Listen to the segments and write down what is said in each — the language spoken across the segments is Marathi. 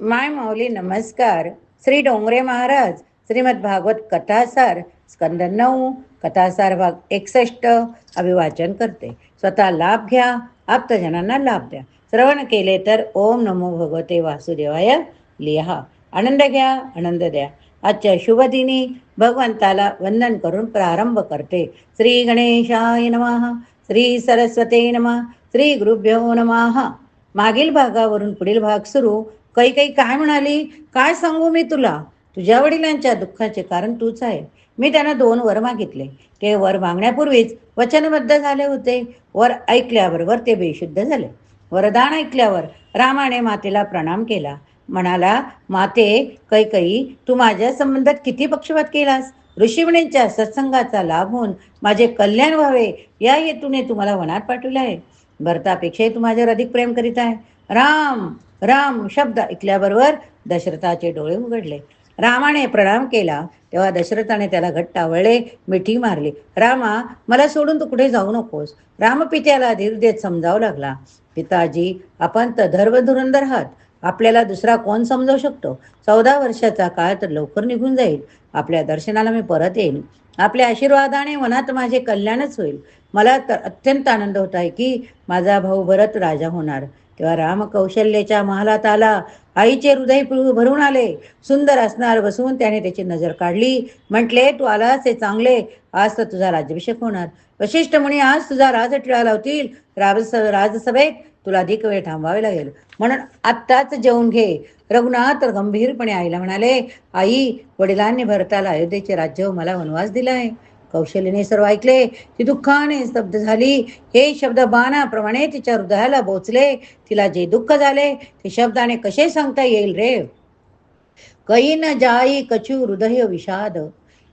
माय माऊली नमस्कार. श्री डोंगरे महाराज श्रीमद भागवत कथासार स्कंद नऊ कथासार भाग एकसष्ट. अभिवाचन करते. स्वतः लाभ घ्या आप्तजनांना लाभ द्या. श्रवण केले तर ओम नमो भगवते वासुदेवाय लिहा. आनंद घ्या आनंद द्या. आजच्या शुभदिनी भगवंताला वंदन करून प्रारंभ करते. श्री गणेशाय नमः श्री सरस्वते नमः श्री गुरुभ्यो नमः. मागील भागावरून पुढील भाग सुरू. काही काही काय म्हणाली? काय सांगू मी तुला? तुझ्या वडिलांच्या दुःखाचे कारण तूच आहे. मी त्यांना दोन वर मागितले. ते वर मागण्यापूर्वीच वचनबद्ध झाले होते. वर ऐकल्याबरोबर ते बेशुद्ध झाले. वरदान ऐकल्यावर रामाने मातेला प्रणाम केला. म्हणाला माते कैकई तू माझ्या संबंधात किती पक्षपात केलास? ऋषीमुनींच्या सत्संगाचा लाभ होऊन माझे कल्याण व्हावे. या हेतूने तुम्हाला वनात पाठवले आहे. भरतापेक्षाही तू माझ्यावर अधिक प्रेम करीत आहे. राम राम शब्द ऐकल्याबरोबर दशरथाचे डोळे उघडले. रामाने प्रणाम केला. तेव्हा दशरथाने त्याला घट्ट आवळले मिठी मारली. रामा मला सोडून तू कुठे जाऊ नकोस. रामपित्याला धीर देत समजावं लागला. पिताजी आपण तर धर्मधुरंधर आहात. आपल्याला दुसरा कोण समजावू शकतो? चौदा वर्षाचा काळ तर लवकर निघून जाईल. आपल्या दर्शनाला मी परत येईन. आपल्या आशीर्वादाने मनात माझे कल्याणच होईल. मला तर अत्यंत आनंद होत आहे की माझा भाऊ भरत राजा होणार. तेव्हा राम कौशल्याच्या महालात आला आईचे हृदय भरून आले. सुंदर असणार बसवून त्याने त्याची नजर काढली. म्हटले तू आलास हे चांगले. आज तर तुझा राज्याभिषेक होणार. वशिष्ठ म्हणी आज तुझा राज लावतील. राज राजसभेत तुला अधिक वेळ थांबावे लागेल. म्हणून आत्ताच जेवून घे. रघुनाथ गंभीरपणे आईला म्हणाले आई वडिलांनी भरताला अयोध्येचे राज्य मला वनवास दिला आहे कौशल्यने सर्व ऐकले ती दुःखाने स्तब्ध झाली. हे शब्द बाणाप्रमाणे तिच्या हृदयाला बोचले. तिला जे दुःख झाले ते शब्दाने कसे सांगता येईल रे? कई न जाई कचू हृदय विषाद.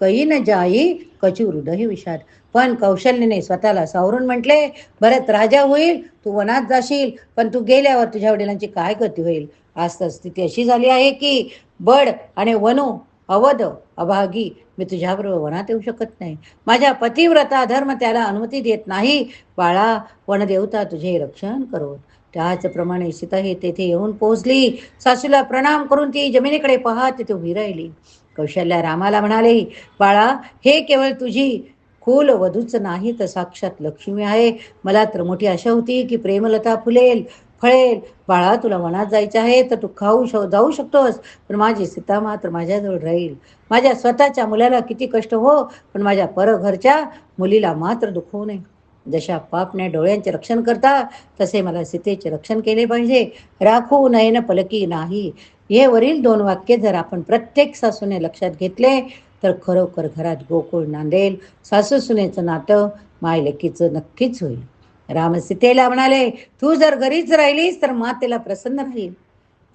कै न जाई कचू हृदय विषाद. पण कौशल्यने स्वतःला सावरून म्हटले भरत राजा होईल तू वनात जाशील पण तू गेल्यावर तुझ्या वडिलांची काय गती होईल? आज तर स्थिती अशी झाली आहे की बड आणि वनू अवध अभागी. मी तुझ्याबरोबर वनात येऊ शकत नाही. माझ्या पतिव्रता धर्म त्याला अनुमती देत नाही. बाळा वनदेवता तुझे रक्षण करो. त्याचप्रमाणे सीता ही तेथे येऊन पोहोचली. सासूला प्रणाम करून ती जमिनीकडे पाहत तिथे उभी राहिली. कौशल्या रामाला म्हणाले बाळा हे केवळ तुझी कुल वधूच नाही तर साक्षात लक्ष्मी आहे. मला तर मोठी आशा होती की प्रेमलता फुलेल. फळेल बाळा तुला मनात जायचं आहे तर तू खाऊ श जाऊ शकतोस. पण माझी सीता मात्र माझ्याजवळ राहील. माझ्या स्वतःच्या मुलाला किती कष्ट हो पण माझ्या परघरच्या मुलीला मात्र दुखवू नये. जशा पापने डोळ्यांचे रक्षण करता तसे मला सीतेचे रक्षण केले पाहिजे. राखू नयन पलकी नाही. हे वरील दोन वाक्य जर आपण प्रत्येक सासूने लक्षात घेतले तर खरोखर घरात गोकुळ नांदेल. सासू सुनेचं नातं मायलेकीचं नक्कीच होईल. राम सीतेला म्हणाले तू जर घरीच राहिलीस तर मातेला प्रसन्न राहील.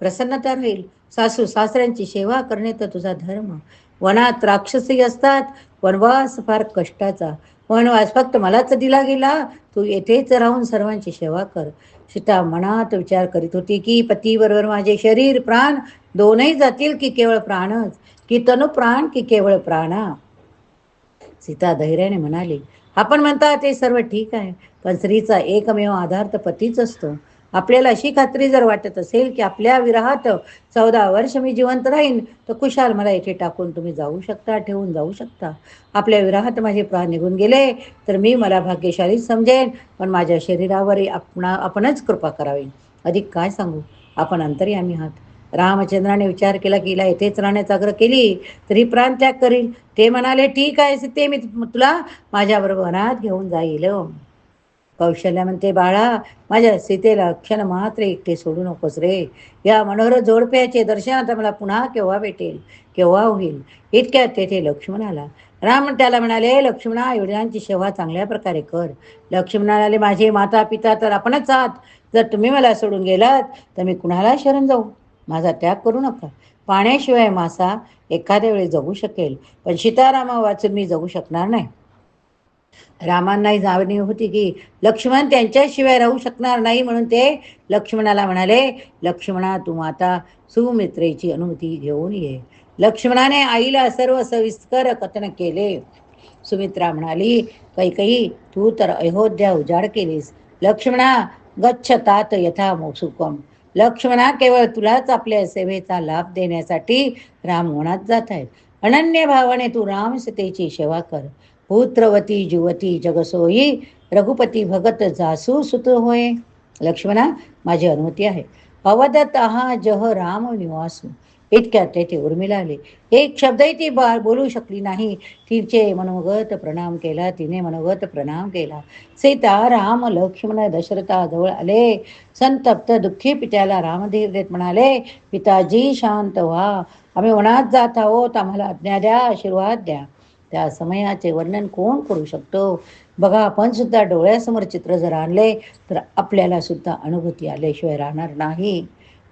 प्रसन्नता राहील. सासू सासऱ्यांची सेवा करणे तर तुझा धर्म. वनात राक्षसी असतात. वनवास फार कष्टाचा. वनवास फक्त मलाच दिला गेला. तू येथेच राहून सर्वांची सेवा कर. सीता मनात विचार करीत होती की पतीबरोबर माझे शरीर प्राण दोनही जातील की केवळ प्राणच? की तनु प्राण की केवळ प्राणा? सीता धैर्याने म्हणाली आपण म्हणता ते सर्व ठीक आहे. पण स्त्रीचा एकमेव आधार तर पतीच असतो. आपल्याला अशी खात्री जर वाटत असेल की आपल्या विराहात चौदा वर्ष मी जिवंत राहीन तर कुशाल मला येथे टाकून तुम्ही जाऊ शकता ठेवून जाऊ शकता. आपल्या विराहात माझे प्राण निघून गेले तर मी मला भाग्यशालीच समजेन पण माझ्या शरीरावर आपणा आपणच कृपा करावी. अधिक काय सांगू? आपण अंतर्यामी आहात. रामचंद्राने विचार केला की हिला येथेच राहण्याचा आग्रह केली तरी प्राण त्याग करील ते म्हणाले ठीक आहे ते मी तुला माझ्याबरोबर वनात घेऊन जाईल. कौशल्या म्हणते बाळा माझ्या सीतेला क्षण मात्र एकटे सोडू नकोस रे. या मनोहर जोडप्याचे दर्शन आता मला पुन्हा केव्हा भेटेल? केव्हा होईल? इतक्यात तेथे लक्ष्मण आला. राम त्याला म्हणाले लक्ष्मणा वडिलांची सेवा चांगल्या प्रकारे कर. लक्ष्मणाला माझे माता पिता तर आपणच आहात. जर तुम्ही मला सोडून गेलात तर मी कुणाला शरण जाऊ? माझा त्याग करू नका. पाण्याशिवाय मासा एखाद्या वेळी जगू शकेल पण सीतारामा वाचून मी जगू शकणार नाही. रामांनाही जाणीव होती की लक्ष्मण त्यांच्याशिवाय राहू शकणार नाही म्हणून ते लक्ष्मणाला म्हणाले लक्ष्मणा तू माता सुमित्रेची अनुमती घेऊन ये. लक्ष्मणाने आईला सर्व सविस्तर कथन केले. सुमित्रा म्हणाली काही काही तू तर अयोध्या उजाड केलीस. लक्ष्मणा गच्छ तात यथा मोसुकम लक्ष्मणा केवळ तुलाच आपल्या सेवेचा लाभ देण्यासाठी राम वनात जात आहेत. अनन्य भावाने तू राम सीतेची सेवा कर. पुत्रवती जुवती जगसोयी रघुपती भगत जासू सुत होय. लक्ष्मणा माझी अनुमती आहे. अवदत हा जह राम निवासू. इतक्यात तेथे उर्मिला आले एक शब्दही ती बा बोलू शकली नाही. तिचे मनोगत प्रणाम केला. तिने मनोगत प्रणाम केला. सीता राम लक्ष्मण दशरथा जवळ आले. संतप्त दुःखी पित्याला रामधीर देत म्हणाले पिताजी शांत व्हा. आम्ही वनात जात आहोत. आम्हाला आज्ञा द्या आशीर्वाद द्या. त्या समयाचे वर्णन कोण करू शकतो? बघा आपण सुद्धा डोळ्यासमोर चित्र जर आणले तर आपल्याला सुद्धा अनुभूती आल्याशिवाय राहणार नाही.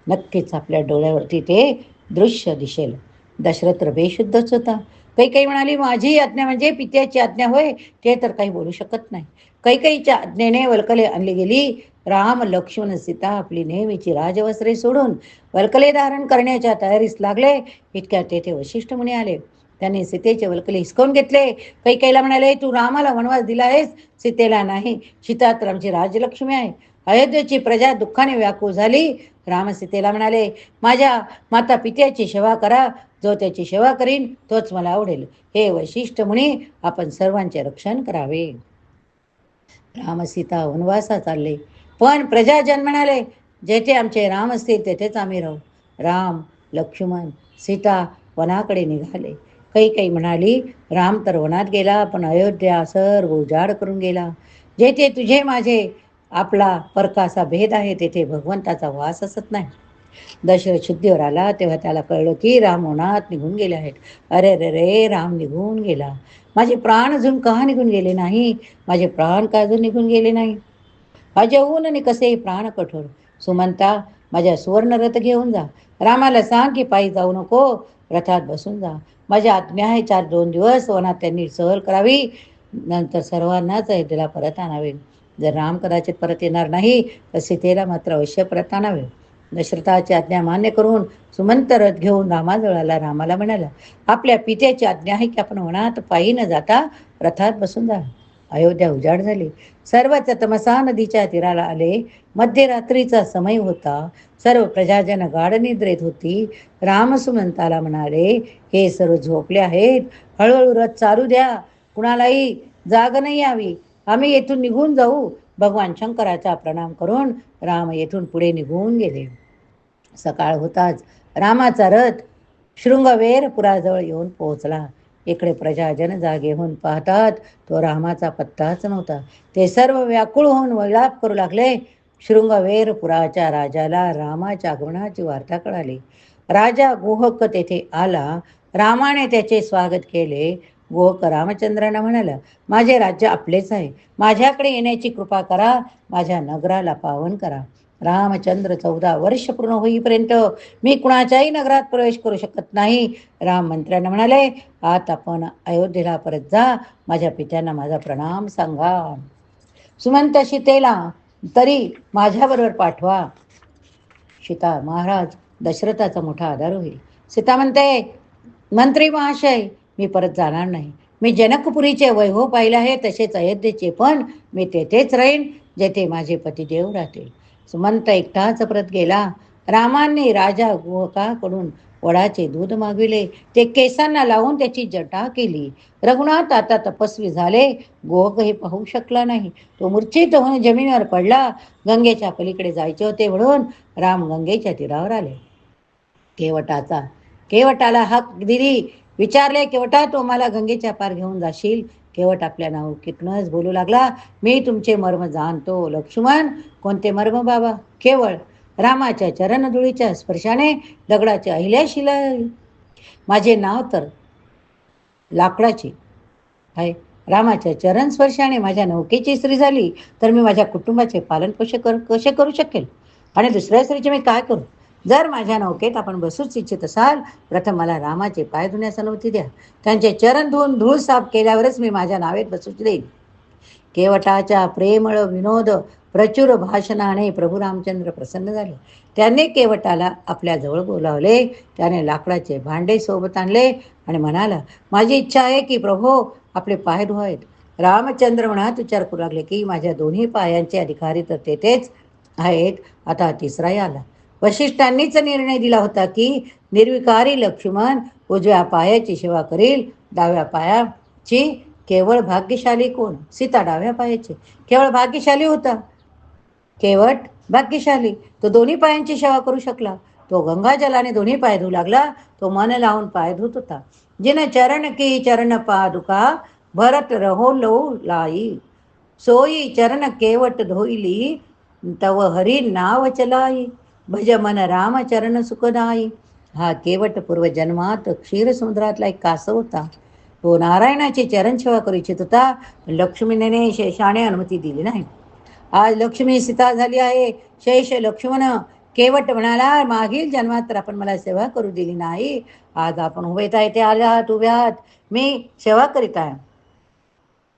नक्कीच आपल्या डोळ्यावरती ते दृश्य दिसेल. दशरथ बेशुद्धच होता. काही काही म्हणाली माझी आज्ञा म्हणजे पित्याची आज्ञा होय. ते तर काही बोलू शकत नाही. कैकईच्या आज्ञेने वल्कले आणली गेली. राम लक्ष्मण सीता आपली नेहमीची राजवस्त्रे सोडून वल्कले धारण करण्याच्या तयारीस लागले. इतक्यात तेथे वशिष्ठ म्हणे आले. त्यांनी सीतेचे वल्कले हिसकवून घेतले. कैकेला म्हणाले तू रामाला वनवास दिला आहेस सीतेला नाही. सीता तर आमची राजलक्ष्मी आहे. अयोध्येची प्रजा दुःखाने व्याकुळ झाली. राम सीतेला म्हणाले माझ्या माता पित्याची सेवा करा. जो त्याची सेवा करीन तोच मला आवडेल. हे वैशिष्ट्य म्हणे आपण सर्वांचे रक्षण करावे. राम सीता वनवासा चालले. पण प्रजाजन म्हणाले जेथे आमचे राम असतील तेथेच आम्ही राहू. राम लक्ष्मण सीता वनाकडे निघाले. काही काही म्हणाली राम तर वनात गेला पण अयोध्या सर्व उजाड करून गेला. जेथे तुझे माझे आपला परकासा भेद आहे तेथे भगवंताचा वास असत नाही. दशरथ शुद्धीवर आला तेव्हा त्याला कळलं की राम उन्हात निघून गेले आहेत. अरे रे रे राम निघून गेला. माझे प्राण अजून का निघून गेले नाही? माझे प्राण का अजून निघून गेले नाही? अजहून आणि कसे प्राण कठोर. सुमंता माझ्या सुवर्ण रथ घेऊन जा. रामाला सांग की पायी जाऊ नको रथात बसून जा. माझ्या आज्ञा आहे चार दोन दिवस वनात त्यांनी सहल करावी नंतर सर्वांनाच अयोध्येला परत आणावे. जर राम कदाचित परत येणार नाही तर सीतेला मात्र अवश्य परत आणावे. दशरथाची आज्ञा मान्य करून सुमंत रथ घेऊन रामाजवळ आला रामाला म्हणाला आपल्या पित्याची आज्ञा आहे की आपण वनात पायी न जाता रथात बसून जा. अयोध्या उजाड झाली. सर्वच तमसा नदीच्या तीराला आले. मध्यरात्रीचा समय होता. सर्व प्रजाजन गाढ निद्रेत होती. रामसुमंताला म्हणाले हे सर्व झोपले आहेत. हळूहळू रथ चालू द्या. कुणालाही जाग नाही यावी. आम्ही येथून निघून जाऊ. भगवान शंकराचा प्रणाम करून राम येथून पुढे निघून गेले. सकाळ होताच रामाचा रथ शृंगवेरपुराजवळ येऊन पोहोचला. इकडे प्रजाजन जागे होऊन पाहतात. तो रामाचा पत्ताच नव्हता. ते सर्व व्याकुळ होऊन वैलाप करू लागले. शृंगवेरपुराच्या राजाला रामाच्या आगमनाची वार्ता कळाली. राजा गोहक तेथे आला. रामाने त्याचे स्वागत केले. गोहक रामचंद्रांना म्हणाला माझे राज्य आपलेच आहे. माझ्याकडे येण्याची कृपा करा. माझ्या नगराला पावन करा. रामचंद्र चौदा वर्ष पूर्ण होईपर्यंत मी कुणाच्याही नगरात प्रवेश करू शकत नाही. राम मंत्र्यांना म्हणाले आता आपण अयोध्येला परत जा. माझ्या पित्यांना माझा प्रणाम सांगा. सुमंत सीतेला तरी माझ्याबरोबर पाठवा. सीता महाराज दशरथाचा मोठा आधार होईल. सीता म्हणते मंत्री महाशय मी परत जाणार नाही. मी जनकपुरीचे वैभव पाहिले आहे तसेच अयोध्येचे पण. मी तेथेच राहीन जेथे माझे पतिदेव राहतील. सुमंत एकटाच परत गेला. रामाने राजा गुहकाकडून वडाचे दूध मागविले. ते केसांना लावून त्याची जटा केली. रघुनाथ आता तपस्वी झाले. गोहक हे पाहू शकला नाही. तो मूर्छित होऊन जमिनीवर पडला. गंगेच्या पलीकडे जायचे होते म्हणून राम गंगेच्या तीरावर आले. केवटाचा केवटाला हक दिली. विचारले केवटा तो मला गंगेच्या पार घेऊन जाशील? केवट आपल्या नाव कितनच बोलू लागला. मी तुमचे मर्म जाणतो लक्ष्मण. कोणते मर्म बाबा? केवळ रामाच्या चरणधुळीच्या स्पर्शाने दगडाच्या अहिल्याशिला माझे नाव तर लाकडाची आहे. रामाच्या चरण स्पर्शाने माझ्या नौकेची स्त्री झाली. तर मी माझ्या कुटुंबाचे पालन कसे कर कसे करू शकेल? आणि दुसऱ्या स्त्रीचे मी काय करू? जर माझ्या नौकेत आपण बसूच इच्छित असाल प्रथम मला रामाचे पाय धुण्यास अनुमती द्या. त्यांचे चरण धुवून धूळ साफ केल्यावरच मी माझ्या नावेत बसूच देईन. केवटाच्या प्रेमळ विनोद प्रचुर भाषणाने प्रभू रामचंद्र प्रसन्न झाले. त्याने केवटाला आपल्याजवळ बोलावले त्याने लाकडाचे भांडे सोबत आणले आणि म्हणाला माझी इच्छा आहे की प्रभो आपले पाय धुवायत रामचंद्र मनात विचार करू लागले की माझ्या दोन्ही पायांचे अधिकारी तर तेथेच आहेत. आता तिसराही आला. वशिष्ठांनीच निर्णय दिला होता की निर्विकारी लक्ष्मण उजव्या पायाची सेवा करील डाव्या पायाची केवळ भाग्यशाली कोण? सीता डाव्या पायाची. केवळ भाग्यशाली होता. केवट भाग्यशाली. तो दोन्ही पायांची सेवा करू शकला. तो गंगाजलाने दोन्ही पाय धुऊ लागला. तो मन लावून पाय धुत होता. जिन चरण की चरण पादुका भरत रहो लो लाई. सोयी चरण केवट धोईली तव हरी नाव चलाई. भज मन राम चरण सुखदाई हा केवट पूर्वजन्मात क्षीरसमुद्रातला एक कासव होता तो नारायणाची चरण सेवा करू इच्छित होता पण लक्ष्मीने शेषाने अनुमती दिली नाही आज लक्ष्मी सीता झाली आहे शेष लक्ष्मण केवट म्हणाला मागील जन्मात तर आपण मला सेवा करू दिली नाही आज आपण उभे येते आहात उभ्या आहात मी सेवा करीत आहे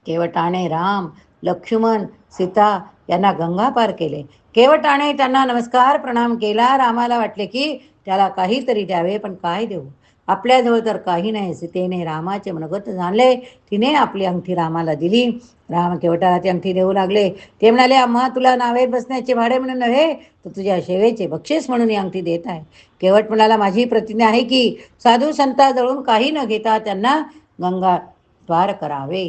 केवटाने राम लक्ष्मण सीता यांना गंगा पार केले केवटाने त्यांना नमस्कार प्रणाम केला रामाला वाटले की त्याला काहीतरी द्यावे पण काय देऊ? आपल्याजवळ तर काही नाही. सीतेने रामाचे मनोगत जाणले. तिने आपली अंगठी रामाला दिली. राम केवटाला ती अंगठी देऊ लागले. ते म्हणाले आम्हा तुला नावेत बसण्याचे भाडे म्हणून नव्हे तर तुझ्या सेवेचे बक्षीस म्हणून ही अंगठी देत आहे. केवट म्हणाला माझी प्रतिज्ञा आहे की साधू संता जळून काही न घेता त्यांना गंगा द्वार करावे.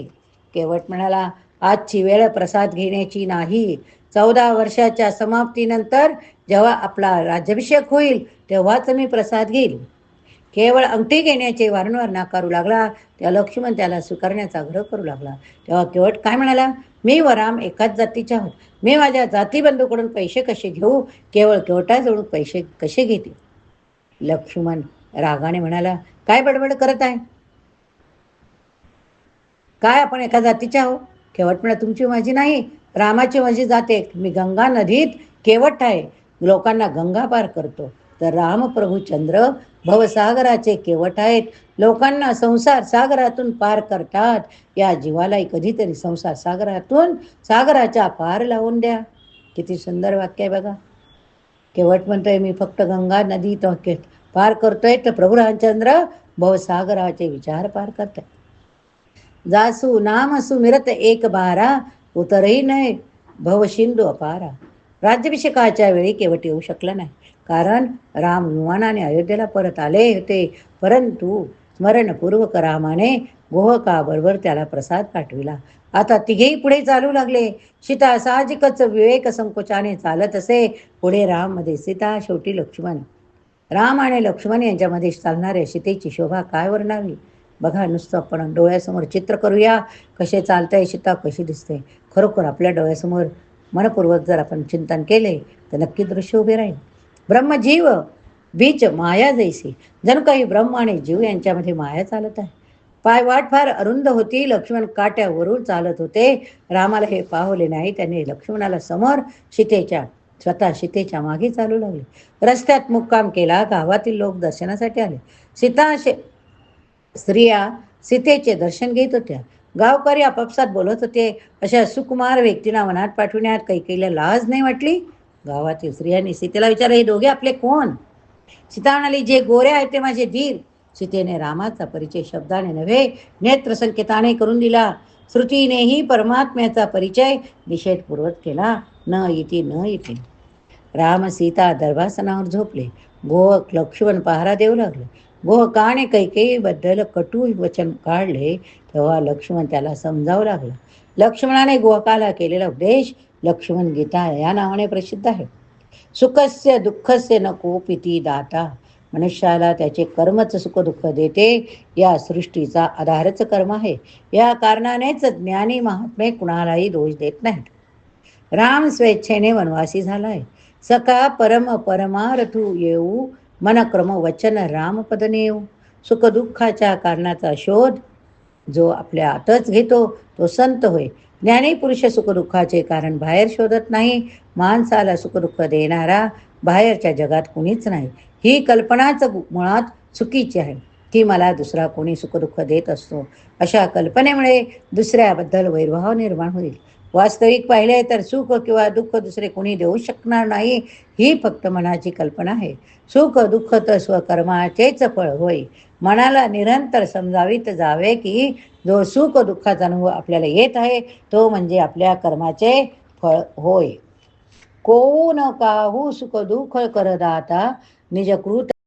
केवट म्हणाला आजची वेळ प्रसाद घेण्याची नाही. चौदा वर्षाच्या समाप्तीनंतर जेव्हा आपला राज्याभिषेक होईल तेव्हाच मी प्रसाद घेईल. केवळ अंगठी घेण्याचे वारंवार नाकारू लागला. त्या लक्ष्मण त्याला स्वीकारण्याचा आग्रह करू लागला. तेव्हा केवट काय म्हणाला? मी व राम एकाच जातीच्या आहोत. मी माझ्या जातीबंधूकडून पैसे कसे घेऊ? केवळ केवटाजवळून पैसे कसे घेते? लक्ष्मण रागाने म्हणाला काय बडबड करत आहे? काय आपण एका जातीचे आहो केवट म्हणा तुमची माझी नाही. रामाची माझी जाते. मी गंगा नदीत केवट आहे. लोकांना गंगा पार करतो. तर रामप्रभू चंद्र भवसागराचे केवट आहेत. लोकांना संसार सागरातून पार करतात. या जीवालाही कधीतरी संसार सागरातून सागराच्या पार लावून द्या. किती सुंदर वाक्य आहे बघा. केवट म्हणतोय मी फक्त गंगा नदी तो पार करतोय तर प्रभू रामचंद्र भवसागराचे विचार पार करताय जासू नाम सुमिरत एक बारा. उतरही नाही भवशिंदू अपारा. राज्याभिषेकाच्या वेळी केवट येऊ शकला नाही. कारण राम विमानाने अयोध्येला परत आले होते. परंतु स्मरणपूर्वक रामाने गोहकाबरोबर त्याला प्रसाद पाठविला. आता तिघेही पुढे चालू लागले. सीता साहजिकच विवेक संकोचाने चालत असे. पुढे राममध्ये सीता शेवटी लक्ष्मण. राम आणि लक्ष्मण यांच्यामध्ये चालणाऱ्या सीतेची शोभा काय वर्णावी? बघा नुसतं आपण डोळ्यासमोर चित्र करूया. कसे चालतंय सीता कशी दिसते? खरोखर आपल्या डोळ्यासमोर मनपूर्वक जर आपण चिंतन केले तर नक्की दृश्य उभे राहील. ब्रह्मजीव बीच माया जैसी. जणू काही ब्रह्म आणि जीव यांच्यामध्ये माया चालत आहे. पाय वाट फार अरुंद होती लक्ष्मण काट्यावरून चालत होते. रामाला हे पाहले नाही त्यांनी लक्ष्मणाला समोर सीतेच्या स्वतः सीतेच्या मागे चालू लागले. रस्त्यात मुक्काम केला गावातील लोक दर्शनासाठी आले. सीता स्त्रिया सीतेचे दर्शन घेत होत्या. गावकरी आपापसात बोलत होते. अशा सुकुमार व्यक्तींना मनात पाठविण्यात काही लाज नाही वाटली? गावातील स्त्रियांनी सीतेला विचारलं हे दोघे आपले कोण? सीता म्हणाली जे गोरे आहेत ते माझे धीर सीतेने रामाचा परिचय शब्दाने नव्हे नेत्र संकेताने करून दिला. श्रुतीनेही परमात्म्याचा परिचय निषेधपूर्वक केला. न येते न येते. राम सीता दर्भासनावर झोपले. गोवक लक्ष्मण पहारा देऊ लागले. गोहकाने कैकेयीबद्दल कटू वचन काढले तेव्हा लक्ष्मण त्याला समजावू लागला. लक्ष्मणाने गोहकाला केलेला उपदेश लक्ष्मण गीता या नावाने प्रसिद्ध आहे. सुखस्य दुःखस्य न कोपिती दाता. मनुष्याला त्याचे कर्मच सुख दुःख देते या सृष्टीचा आधारच कर्म आहे. या कारणानेच ज्ञानी महात्मे कुणालाही दोष देत नाहीत. राम स्वेच्छेने वनवासी झालाय. सका परम परमारथू येऊ मनक्रम वचन रामपदनेव सुखदुःखाच्या सुख दुःखाच्या कारणाचा शोध जो आपल्या आतच घेतो तो संत होय. ज्ञानी पुरुष सुखदुःखाचे कारण बाहेर शोधत नाही. माणसाला सुखदुःख देणारा बाहेरच्या जगात कुणीच नाही. ही कल्पनाच मुळात चुकीची आहे. की मला दुसरा कोणी सुखदुःख देत असतो अशा कल्पनेमुळे दुसऱ्याबद्दल वैरभाव निर्माण होईल. वास्तविक पाहिले तर सुख किंवा दुःख दुसरे कोणी देऊ शकणार नाही ही फक्त मनाची कल्पना आहे. सुख दुःख तर स्वकर्माचेच फळ होय. मनाला निरंतर समजावीत जावे की जो सुख दुःखाचा अनुभव आपल्याला येत आहे तो म्हणजे आपल्या कर्माचे फळ होय. को न काहू सुख दुःख करदाता निज कृत